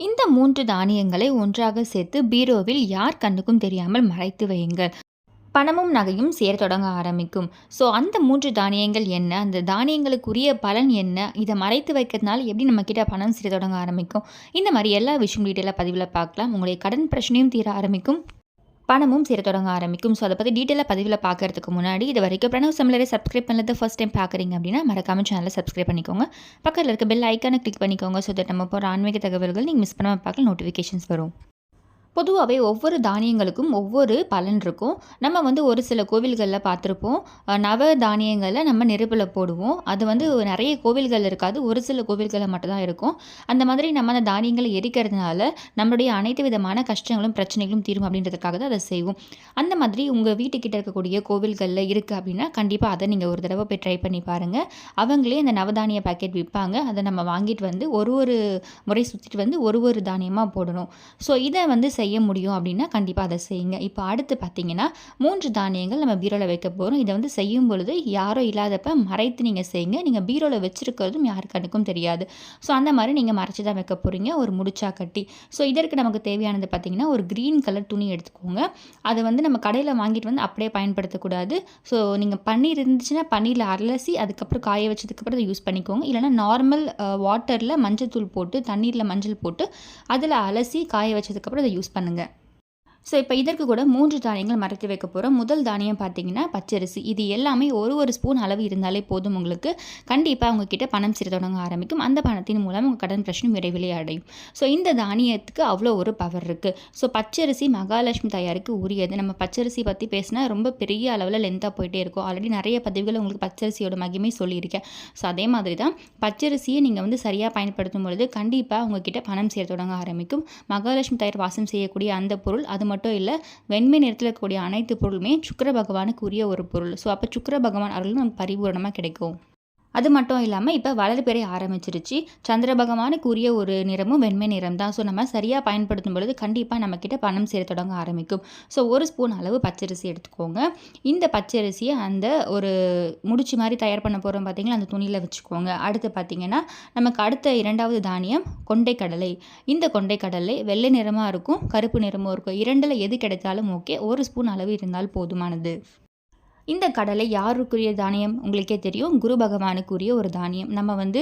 இந்த மூன்று தானியங்களை ஒன்றாக சேர்த்து பீரோவில் யார் கண்ணுக்கும் தெரியாமல் மறைத்து வையுங்கள். பணமும் நகையும் சேர தொடங்க ஆரம்பிக்கும். ஸோ அந்த மூன்று தானியங்கள் என்ன? அந்த தானியங்களுக்குரிய பலன் என்ன? இதை மறைத்து வைக்கிறதுனால எப்படி நம்ம கிட்ட பணம் சேர தொடங்க ஆரம்பிக்கும்? இந்த மாதிரி எல்லா விஷயம் டீட்டெயிலாக பதிவில் பார்க்கலாம். உங்களுடைய கடன் பிரச்சனையும் தீர ஆரம்பிக்கும். பணமும் சேர தொடங்க ஆரம்பிக்கும். ஸோ அதை பற்றி டீட்டெயிலாக பதிவில் பார்க்கறதுக்கு முன்னாடி இது வரைக்கும் பிரணவ் சம்லரை சப்ஸ்கிரைப் பண்ணது ஃபஸ்ட் டைம் பார்க்குறீங்க அப்படின்னா மறக்காம சேனலை சப்ஸ்கிரைப் பண்ணிக்கோங்க. பக்கத்தில் இருக்க பெல் ஐக்கானை கிளிக் பண்ணிக்கோங்க ஸோ தட் நம்ம போகிற ஆன்மீக தகவல்கள் நீங்கள் மிஸ் பண்ணாமல் பார்க்க நோட்டிஃபிகேஷன்ஸ் வரும். பொதுவாகவே ஒவ்வொரு தானியங்களுக்கும் ஒவ்வொரு பலன் இருக்கும். நம்ம வந்து ஒரு சில கோவில்களில் பார்த்துருப்போம். நவ தானியங்களை நம்ம நெருப்பில் போடுவோம். அது வந்து நிறைய கோவில்கள் இருக்காது. ஒரு சில கோவில்களில் மட்டும்தான் இருக்கும். அந்த மாதிரி நம்ம அந்த தானியங்களை எரிக்கிறதுனால நம்மளுடைய அனைத்து விதமான கஷ்டங்களும் பிரச்சனைகளும் தீரும் அப்படின்றதுக்காக தான் அதை செய்வோம். அந்த மாதிரி உங்கள் வீட்டுக்கிட்ட இருக்கக்கூடிய கோவில்களில் இருக்குது அப்படின்னா கண்டிப்பாக அதை நீங்கள் ஒரு தடவை போய் ட்ரை பண்ணி பாருங்கள் அவங்களே அந்த நவதானிய பேக்கெட் விற்பாங்க. அதை நம்ம வாங்கிட்டு வந்து ஒரு ஒரு முறை சுற்றிட்டு வந்து ஒரு ஒரு தானியமாக போடணும். ஸோ இதை வந்து செய்ய முடியும் அப்படின்னா கண்டிப்பாக அதை செய்யுங்க. இப்போ அடுத்து பார்த்தீங்கன்னா மூன்று தானியங்கள் நம்ம பீரோவில் வைக்க போகிறோம் இதை வந்து செய்யும் பொழுது யாரோ இல்லாதப்ப மறைத்து நீங்கள் செய்யுங்க. நீங்கள் பீரோவில் வச்சுருக்கிறதும் யாரு கண்ணுக்கும் தெரியாது. ஸோ அந்த மாதிரி நீங்கள் மறைச்சி தான் வைக்க போகிறீங்க ஒரு முடிச்சா கட்டி. ஸோ இதற்கு நமக்கு தேவையானது பார்த்தீங்கன்னா ஒரு க்ரீன் கலர் துணி எடுத்துக்கோங்க. அதை வந்து நம்ம கடையில் வாங்கிட்டு வந்து அப்படியே பயன்படுத்தக்கூடாது. ஸோ நீங்கள் பன்னீர் இருந்துச்சுன்னா பன்னீரில் அலசி அதுக்கப்புறம் காய வச்சதுக்கப்புறம் அதை யூஸ் பண்ணிக்கோங்க. இல்லைனா நார்மல் வாட்டரில் மஞ்சள் தூள் போட்டு தண்ணீரில் மஞ்சள் போட்டு அதில் அலசி காய வச்சதுக்கப்புறம் அதை யூஸ் பண்ணுங்கள் ஸோ இப்போ இதற்கு கூட மூன்று தானியங்கள் மறைத்து வைக்க போகிறோம் முதல் தானியம் பார்த்தீங்கன்னா பச்சரிசி. இது எல்லாமே ஒரு ஒரு ஸ்பூன் அளவு இருந்தாலே போதும் உங்களுக்கு. கண்டிப்பாக உங்ககிட்ட பணம் சிறு தொடங்க ஆரம்பிக்கும். அந்த பணத்தின் மூலம் உங்கள் கடன் பிரச்சனை விரைவிலே அடையும். ஸோ இந்த தானியத்துக்கு அவ்வளோ ஒரு பவர் இருக்குது ஸோ பச்சரிசி மகாலட்சுமி தயாருக்கு உரியது. நம்ம பச்சரிசி பற்றி பேசினா ரொம்ப பெரிய அளவில் லென்த்தாக போயிட்டே இருக்கும். ஆல்ரெடி நிறைய பதிவுகள் உங்களுக்கு பச்சரிசியோட மகிமை சொல்லியிருக்கேன். ஸோ அதே மாதிரி தான் பச்சரிசியை நீங்கள் வந்து சரியாக பயன்படுத்தும் பொழுது கண்டிப்பாக உங்ககிட்ட பணம் சேர தொடங்க ஆரம்பிக்கும். மகாலட்சுமி தயார் வாசம் செய்யக்கூடிய அந்த பொருள் அது மட்டும் இல்லை வெண்மை நிறத்தில் இருக்கக்கூடிய அனைத்து பொருளுமே சுக்கர பகவானுக்கு உரிய ஒரு பொருள். ஸோ அப்போ சுக்கர பகவான் அருளும் நமக்கு பரிபூரணமாக கிடைக்கும். அது மட்டும் இல்லாமல் இப்போ வளர்பிறை ஆரம்பிச்சிருச்சு. சந்திர பகவானுக்குரிய ஒரு நிறமும் வெண்மை நிறம் தான் ஸோ நம்ம சரியாக பயன்படுத்தும் பொழுது கண்டிப்பாக நம்மக்கிட்ட பணம் சேர தொடங்க ஆரம்பிக்கும். ஸோ ஒரு ஸ்பூன் அளவு பச்சரிசி எடுத்துக்கோங்க. இந்த பச்சரிசியை அந்த ஒரு முடிச்சு மாதிரி தயார் பண்ண போகிறோம் பார்த்தீங்களா அந்த துணியில் வச்சுக்கோங்க. அடுத்து பார்த்தீங்கன்னா நமக்கு அடுத்த இரண்டாவது தானியம் கொண்டைக்கடலை. இந்த கொண்டைக்கடலை வெள்ளை நிறமாக இருக்கும் கருப்பு நிறமும் இருக்கும். இரண்டில் எது கிடைத்தாலும் ஓகே ஒரு ஸ்பூன் அளவு இருந்தால் போதுமானது. இந்த கடலை யாருக்குரிய தானியம்? உங்களுக்கே தெரியும். குரு பகவானுக்குரிய ஒரு தானியம். நம்ம வந்து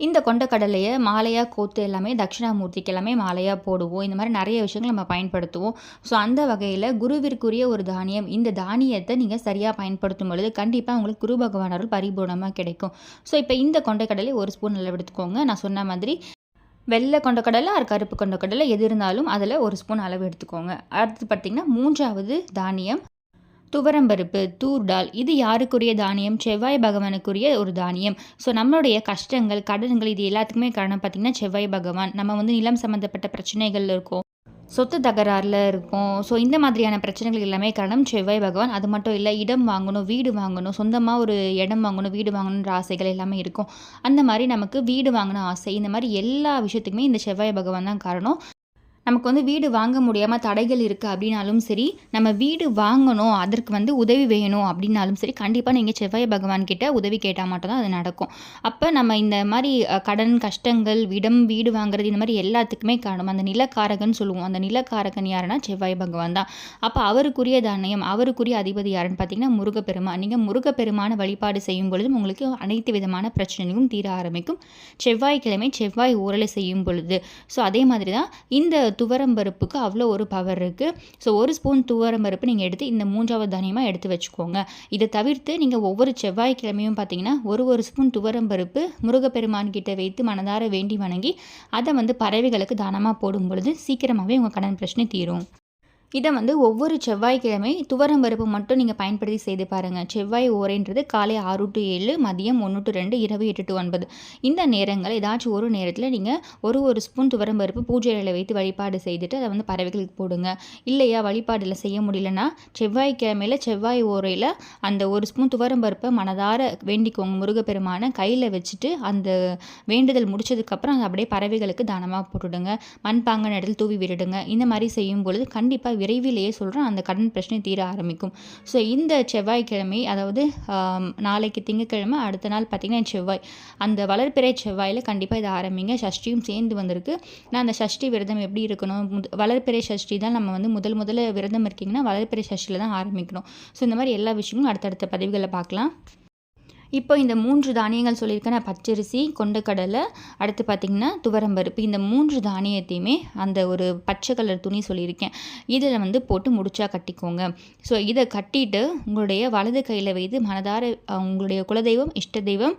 இந்த கொண்ட கடலையை மாலையாக கோத்து எல்லாமே தட்சிணாமூர்த்திக்கு எல்லாமே மாலையாக போடுவோம். இந்த மாதிரி நிறைய விஷயங்கள் நம்ம பயன்படுத்துவோம். ஸோ அந்த வகையில் குருவிற்குரிய ஒரு தானியம். இந்த தானியத்தை நீங்கள் சரியாக பயன்படுத்தும் பொழுது கண்டிப்பாக உங்களுக்கு குரு பகவான் அருள் பரிபூர்ணமாக கிடைக்கும். ஸோ இப்போ இந்த கொண்ட கடலை ஒரு ஸ்பூன் நல்லா எடுத்துக்கோங்க. நான் சொன்ன மாதிரி வெள்ளை கொண்ட கடலை அது கருப்பு கொண்ட கடலை எது இருந்தாலும் அதில் ஒரு ஸ்பூன் அளவு எடுத்துக்கோங்க. அடுத்து பார்த்திங்கன்னா மூன்றாவது தானியம். துவரம்பருப்பு தூர்டால் இது யாருக்குரிய தானியம்? செவ்வாய் பகவானுக்குரிய ஒரு தானியம். ஸோ நம்மளுடைய கஷ்டங்கள் கடன்கள் இது எல்லாத்துக்குமே காரணம் பார்த்திங்கன்னா செவ்வாய் பகவான். நம்ம வந்து நிலம் சம்மந்தப்பட்ட பிரச்சனைகள் இருக்கும். சொத்து தகராறில் இருக்கும். ஸோ இந்த மாதிரியான பிரச்சனைகள் எல்லாமே காரணம் செவ்வாய் பகவான். அது மட்டும் இல்லை இடம் வாங்கணும் வீடு வாங்கணும் சொந்தமாக ஒரு இடம் வாங்கணும் வீடு வாங்கணுன்ற ஆசைகள் எல்லாமே இருக்கும். அந்த மாதிரி நமக்கு வீடு வாங்கணும் ஆசை. இந்த மாதிரி எல்லா விஷயத்துக்குமே இந்த செவ்வாய் பகவான் தான் காரணம். நமக்கு வந்து வீடு வாங்க முடியாமல் தடைகள் இருக்குது அப்படின்னாலும் சரி நம்ம வீடு வாங்கணும் அதற்கு வந்து உதவி வேணும் அப்படின்னாலும் சரி கண்டிப்பாக நீங்கள் செவ்வாய் பகவான் கிட்ட உதவி கேட்டால் மட்டும்தான் அது நடக்கும். அப்போ நம்ம இந்த மாதிரி கடன் கஷ்டங்கள் விடம் வீடு வாங்குறது இந்த மாதிரி எல்லாத்துக்குமே காரணம். அந்த நிலக்காரகன் சொல்லுவோம். அந்த நிலக்காரகன் யாருன்னா செவ்வாய் பகவான் தான். அப்போ அவருக்குரிய தானியம் அவருக்குரிய அதிபதி யாருன்னு பார்த்தீங்கன்னா முருகப்பெருமான். நீங்கள் முருகப்பெருமான வழிபாடு செய்யும் பொழுதும் உங்களுக்கு அனைத்து விதமான பிரச்சனையும் தீர ஆரம்பிக்கும். செவ்வாய்க்கிழமை செவ்வாய் ஊரலை செய்யும் பொழுது. ஸோ அதே மாதிரி தான் இந்த துவரம் பருப்புக்கு அவ்வளோ ஒரு பவர் இருக்குது ஸோ ஒரு ஸ்பூன் துவரம் பருப்பு நீங்கள் எடுத்து இந்த மூன்றாவது தானியமாக எடுத்து வச்சுக்கோங்க. இதை தவிர்த்து நீங்கள் ஒவ்வொரு செவ்வாய்க்கிழமையும் பார்த்தீங்கன்னா ஒரு ஒரு ஸ்பூன் துவரம் பருப்பு முருகப்பெருமான் கிட்ட வைத்து மனதார வேண்டி வணங்கி அதை வந்து பறவைகளுக்கு தானமாக போடும் பொழுது சீக்கிரமாகவே உங்கள் கடன் பிரச்சனை தீரும். இதை வந்து ஒவ்வொரு செவ்வாய்க்கிழமை துவரம் பருப்பு மட்டும் நீங்கள் பயன்படுத்தி செய்து பாருங்கள் செவ்வாய் ஓரைன்றது காலை ஆறு டு ஏழு மதியம் ஒன்று டு ரெண்டு இரவு எட்டு டு ஒன்பது. இந்த நேரங்கள் ஏதாச்சும் ஒரு நேரத்தில் நீங்கள் ஒரு ஒரு ஸ்பூன் துவரம் பருப்பு பூஜையில் வைத்து வழிபாடு செய்துட்டு அதை வந்து பறவைகளுக்கு போடுங்க. இல்லையா வழிபாடில் செய்ய முடியலன்னா செவ்வாய்க்கிழமையில் செவ்வாய் ஓரையில் அந்த ஒரு ஸ்பூன் துவரம் பருப்பை மனதார வேண்டிக்கோங்க. முருகப்பெருமான கையில் வச்சுட்டு அந்த வேண்டுதல் முடிச்சதுக்கப்புறம் அதை அப்படியே பறவைகளுக்கு தானமாக போட்டுடுங்க. மண்பாங்க இடத்தில் தூவி விட்டுடுங்க. இந்த மாதிரி செய்யும் பொழுது கண்டிப்பாக விரைவிலேயே சொல்கிறேன் அந்த கடன் பிரச்சனை தீர ஆரம்பிக்கும். ஸோ இந்த செவ்வாய்க்கிழமை அதாவது நாளைக்கு திங்கக்கிழமை அடுத்த நாள் பார்த்திங்கன்னா செவ்வாய். அந்த வளர்பிறை செவ்வாயில் கண்டிப்பாக இதை ஆரம்பிங்க. சஷ்டியும் சேர்ந்து வந்திருக்கு. நான் அந்த சஷ்டி விரதம் எப்படி இருக்கணும்? வளர்பிறை சஷ்டி தான் நம்ம வந்து முதல் முதல்ல விரதம் இருக்கீங்கன்னா வளர்ப்பிறை சஷ்டியில் தான் ஆரம்பிக்கணும். ஸோ இந்த மாதிரி எல்லா விஷயங்களும் அடுத்தடுத்த பதிவுகளை பார்க்கலாம். இப்போ இந்த மூன்று தானியங்கள் சொல்லியிருக்கேன் பச்சரிசி கொண்டக்கடலை அடுத்து பார்த்திங்கன்னா துவரம்பருப்பு. இந்த மூன்று தானியத்தையுமே அந்த ஒரு பச்சை கலர் துணி சொல்லியிருக்கேன். இதில் வந்து போட்டு முடிச்சா கட்டிக்கோங்க. ஸோ இதை கட்டிட்டு உங்களுடைய வலது கையில் வைத்து மனதார உங்களுடைய குலதெய்வம் இஷ்ட தெய்வம்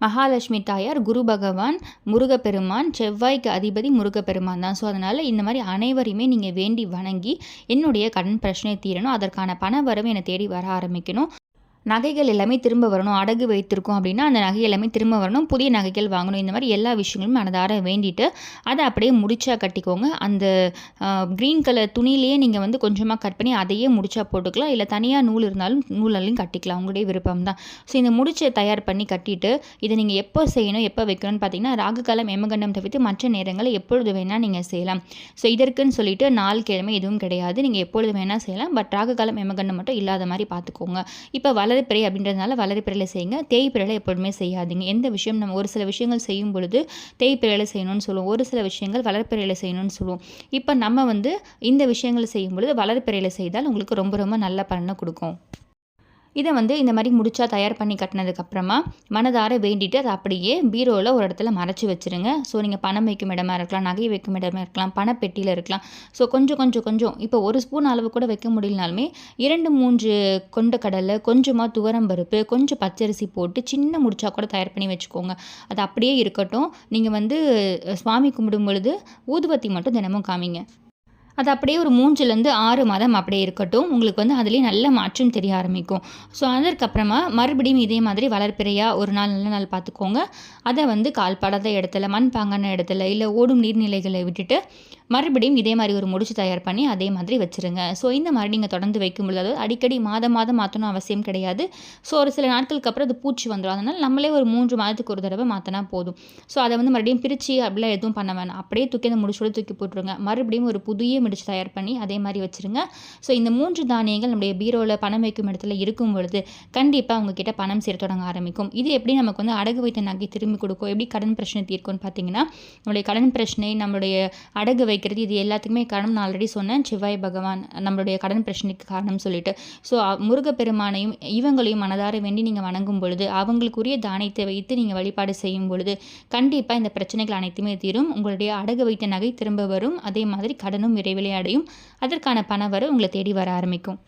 மகாலட்சுமி தாயார் குரு பகவான் முருகப்பெருமான் செவ்வாய்க்கு அதிபதி முருகப்பெருமான் தான். ஸோ அதனால் இந்த மாதிரி அனைவரையுமே நீங்கள் வேண்டி வணங்கி என்னுடைய கடன் பிரச்சனை தீரணும். அதற்கான பண வரவு என்னை தேடி வர ஆரம்பிக்கணும். நகைகள் எல்லாமே திரும்ப வரணும். அடகு வைத்திருக்கோம் அப்படின்னா அந்த நகை எல்லாமே திரும்ப வரணும். புதிய நகைகள் வாங்கணும். இந்த மாதிரி எல்லா விஷயங்களும் மனதார வேண்டிட்டு அதை அப்படியே முடிச்சா கட்டிக்கோங்க. அந்த க்ரீன் கலர் துணியிலேயே நீங்கள் வந்து கொஞ்சமாக கட் பண்ணி அதையே முடிச்சா போட்டுக்கலாம். இல்லை தனியாக நூல் இருந்தாலும் நூலையும் கட்டிக்கலாம். உங்களுடைய விருப்பம் தான். ஸோ இந்த முடிச்சை தயார் பண்ணி கட்டிட்டு இதை நீங்கள் எப்போ செய்யணும் எப்போ வைக்கணும்னு பார்த்தீங்கன்னா ராகு காலம் எமகண்டம் தவிர்த்து மற்ற நேரங்களில் எப்பொழுது வேணால் நீங்கள் செய்யலாம். ஸோ இதற்குன்னு சொல்லிட்டு நாள் கிழமை எதுவும் கிடையாது. நீங்கள் எப்பொழுது வேணால் செய்யலாம். பட் ராகு காலம் எமகண்டம் மட்டும் இல்லாத மாதிரி பார்த்துக்கோங்க. இப்போ வளர பிறை அப்படின்றதுனால வளர்ப்பிறையில் செய்யுங்க. தேய்ப்பிறையில் எப்பொழுதுமே செய்யாதீங்க. எந்த விஷயம் நம்ம ஒரு சில விஷயங்கள் செய்யும் பொழுது தேய்ப்பிறையில் செய்யணும்னு சொல்லுவோம். ஒரு சில விஷயங்கள் வளர்ப்பிறையில் செய்யணும்னு சொல்லுவோம். இப்போ நம்ம வந்து இந்த விஷயங்களை செய்யும் பொழுது வளர்ப்பிறையில் செய்தால் உங்களுக்கு ரொம்ப ரொம்ப நல்ல பலனை கொடுக்கும். இதை வந்து இந்த மாதிரி முடிச்சா தயார் பண்ணி கட்டினதுக்கப்புறமா மனதார வேண்டிட்டு அதை அப்படியே பீரோவில் ஒரு இடத்துல மறைச்சி வச்சுருங்க. ஸோ நீங்கள் பணம் வைக்கும் இடமா இருக்கலாம் நகை வைக்கும் இடமா இருக்கலாம் பணப்பெட்டியில் இருக்கலாம். ஸோ கொஞ்சம் கொஞ்சம் கொஞ்சம். இப்போ ஒரு ஸ்பூன் அளவு கூட வைக்க முடியலனாலுமே இரண்டு மூன்று கொண்ட கடலை கொஞ்சமாக துவரம் பருப்பு கொஞ்சம் பச்சரிசி போட்டு சின்ன முடிச்சா கூட தயார் பண்ணி வச்சுக்கோங்க. அது அப்படியே இருக்கட்டும். நீங்கள் வந்து சுவாமி கும்பிடும் பொழுது ஊதுபத்தி மட்டும் தினமும் காமிங்க. அது அப்படியே ஒரு மூஞ்சிலேருந்து ஆறு மாதம் அப்படியே இருக்கட்டும். உங்களுக்கு வந்து அதுலேயே நல்ல மாற்றம் தெரிய ஆரம்பிக்கும். ஸோ அதற்கப்புறமா மறுபடியும் இதே மாதிரி வளர்ப்பிறையாக ஒரு நாள் நல்ல நாள் பார்த்துக்கோங்க. அதை வந்து கால்படாத இடத்துல மண் பாங்கான இடத்துல இல்லை ஓடும் நீர்நிலைகளை விட்டுட்டு மறுபடியும் இதே மாதிரி ஒரு முடிச்சு தயார் பண்ணி அதே மாதிரி வச்சுருங்க. ஸோ இந்த மாதிரி நீங்கள் தொடர்ந்து வைக்கும்பொழுது அதாவது அடிக்கடி மாதம் மாதம் மாற்றணும் அவசியம் கிடையாது. ஸோ ஒரு சில நாட்களுக்கு அப்புறம் அது பூச்சி வந்துடும். அதனால் நம்மளே ஒரு மூன்று மாதத்துக்கு ஒரு தடவை மாற்றினா போதும். ஸோ அதை வந்து மறுபடியும் பிரித்து அப்படிலாம் எதுவும் பண்ண வேணாம். அப்படியே தூக்கி அந்த முடிச்சோட தூக்கி போட்டுருங்க. மறுபடியும் ஒரு புதிய முடிச்சு தயார் பண்ணி அதே மாதிரி வச்சுருங்க. ஸோ இந்த மூன்று தானியங்கள் நம்முடைய பீரோவில் பணம் வைக்கும் இடத்துல இருக்கும் பொழுது கண்டிப்பாக உங்ககிட்ட பணம் சேர தொடங்க ஆரம்பிக்கும். இது எப்படி நமக்கு வந்து அடகு வைத்த நகை திரும்பி கொடுக்கும் எப்படி கடன் பிரச்சனை தீர்க்கும்னு பார்த்தீங்கன்னா நம்மளுடைய கடன் பிரச்சனை நம்மளுடைய அடகு வைக்கிறது இது எல்லாத்துக்குமே காரணம் நான் ஆல்ரெடி சொன்னேன். செவ்வாய் பகவான் நம்மளுடைய கடன் பிரச்சனைக்கு காரணம் சொல்லிட்டு. ஸோ முருகப்பெருமானையும் இவங்களையும் மனதார வேண்டி நீங்கள் வணங்கும் பொழுது அவங்களுக்குரிய தானியத்தை வைத்து நீங்கள் வழிபாடு செய்யும் பொழுது கண்டிப்பாக இந்த பிரச்சனைகள் அனைத்துமே தீரும். உங்களுடைய அடகு வைத்த நகை திரும்ப வரும். அதே மாதிரி கடனும் விரைவில் விளையாடையும் அதற்கான பண வர உங்களை தேடி வர ஆரம்பிக்கும்.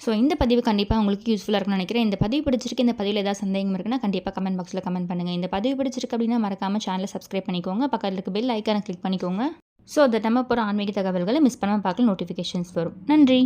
ஸோ இந்த பதிவு கண்டிப்பாக உங்களுக்கு யூஸ்ஃபுல்லாக இருக்கும்னு நினைக்கிறேன். இந்த பதிவு பிடிச்சிருக்கு இந்த பதிவில் ஏதாவது சந்தேகம் இருக்குன்னா கண்டிப்பாக கமெண்ட் பாக்ஸில் கமெண்ட் பண்ணுங்கள் இந்த பதிவு பிடிச்சிருக்கு அப்படின்னா மறக்காமல் சேனலை சப்ஸ்கிரைப் பண்ணிக்கோங்க. பக்கத்தில் இருக்க பெல் ஐக்கானை கிளிக் பண்ணிக்கோங்க. ஸோ அதை நம்ம போகிற ஆன்மீக தகவல்களை மிஸ் பண்ணாமல் பார்க்கல நோட்டிஃபிகேஷன்ஸ் வரும். நன்றி!